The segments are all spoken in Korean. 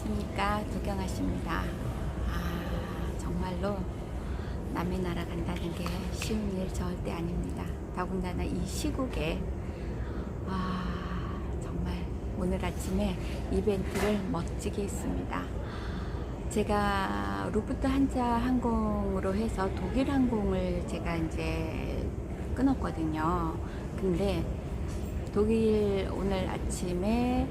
안녕하십니까 도경아십니다. 아 정말로 남의 나라 간다는 게 쉬운 일 절대 아닙니다. 더군다나 이 시국에 아 정말 오늘 아침에 이벤트를 멋지게 했습니다. 제가 루프트 한자 항공으로 해서 독일 항공을 제가 이제 끊었거든요. 근데 독일 오늘 아침에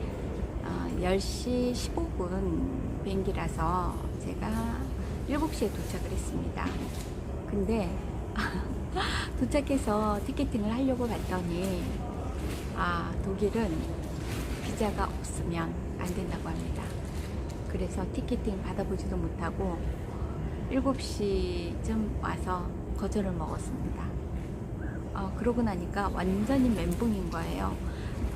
어, 10시 15분 비행기라서 제가 7시에 도착을 했습니다. 근데 도착해서 티켓팅을 하려고 봤더니 아 독일은 비자가 없으면 안 된다고 합니다. 그래서 티켓팅 받아보지도 못하고 7시쯤 와서 거절을 먹었습니다. 어, 그러고 나니까 완전히 멘붕인 거예요.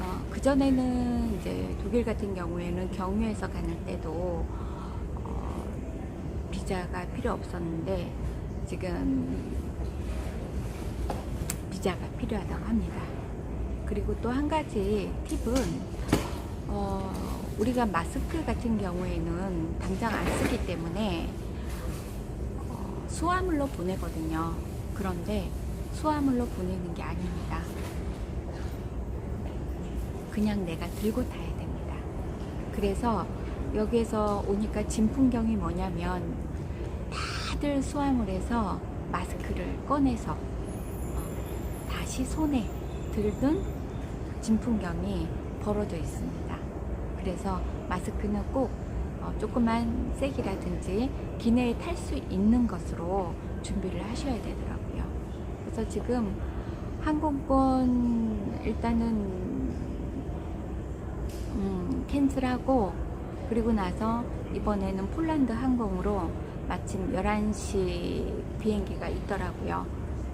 어, 그전에는 이제 독일 같은 경우에는 경유해서 가는 때도 어, 비자가 필요 없었는데 지금 비자가 필요하다고 합니다. 그리고 또 한 가지 팁은 어, 우리가 마스크 같은 경우에는 당장 안 쓰기 때문에 어, 수화물로 보내거든요. 그런데 수화물로 보내는 게 아닙니다. 그냥 내가 들고 타야 됩니다. 그래서 여기에서 오니까 진풍경이 뭐냐면 다들 수화물에서 마스크를 꺼내서 어, 다시 손에 들든 진풍경이 벌어져 있습니다. 그래서 마스크는 꼭 어, 조그만 색이라든지 기내에 탈 수 있는 것으로 준비를 하셔야 되더라고요. 그래서 지금 항공권 일단은 음, 캔슬하고 그리고 나서 이번에는 폴란드 항공으로 마침 11시 비행기가 있더라고요.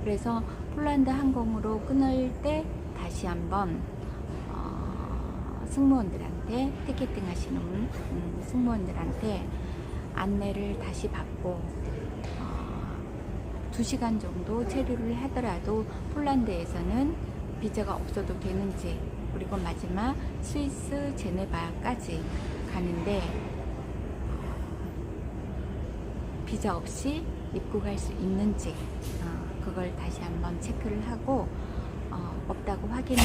그래서 폴란드 항공으로 끊을 때 다시 한번 어, 승무원들한테 티켓팅 하시는 음, 승무원들한테 안내를 다시 받고 어, 2시간 정도 체류를 하더라도 폴란드에서는 비자가 없어도 되는지 그리고 마지막 스위스 제네바까지 가는데 비자 없이 입국할 수 있는지 어, 그걸 다시 한번 체크를 하고 어, 없다고 확인을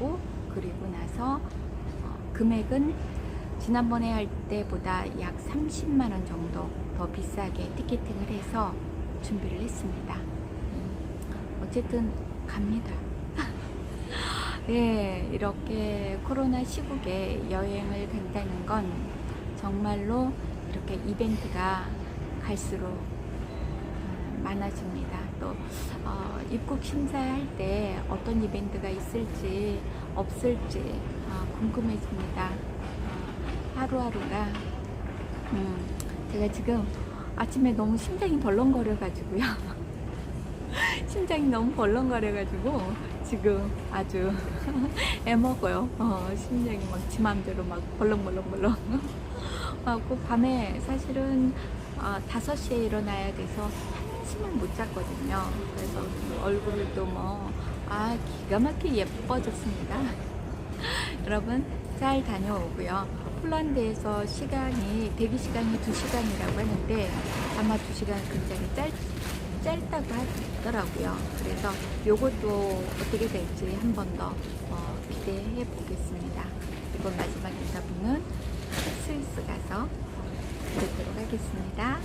받고 그리고 나서 어, 금액은 지난번에 할 때보다 약 30만 원 정도 더 비싸게 티켓팅을 해서 준비를 했습니다. 음, 어쨌든 갑니다. 예, 이렇게 코로나 시국에 여행을 간다는 건 정말로 이렇게 이벤트가 갈수록 음, 많아집니다. 또 어, 입국 심사할 때 어떤 이벤트가 있을지 없을지 어, 궁금해집니다. 어, 하루하루가 음, 제가 지금 아침에 너무 심장이 덜렁거려 가지고요. 심장이 너무 벌렁거려 가지고 지금 아주 애먹어요. 어, 심장이 막 지 맘대로 막 벌렁벌렁벌렁. 하고 밤에 사실은 어, 5시에 일어나야 돼서 한숨을 못 잤거든요. 그래서 얼굴도 뭐, 아, 기가 막히게 예뻐졌습니다. 여러분, 잘 다녀오고요. 폴란드에서 시간이, 대기 시간이 2시간이라고 하는데, 아마 2시간 굉장히 짧, 짧다고 하더라고요. 그래서 요것도 어떻게 될지 한 번 더 어, 기대해 보겠습니다. 이번 마지막 인터뷰는 스위스 가서 뵙도록 하겠습니다.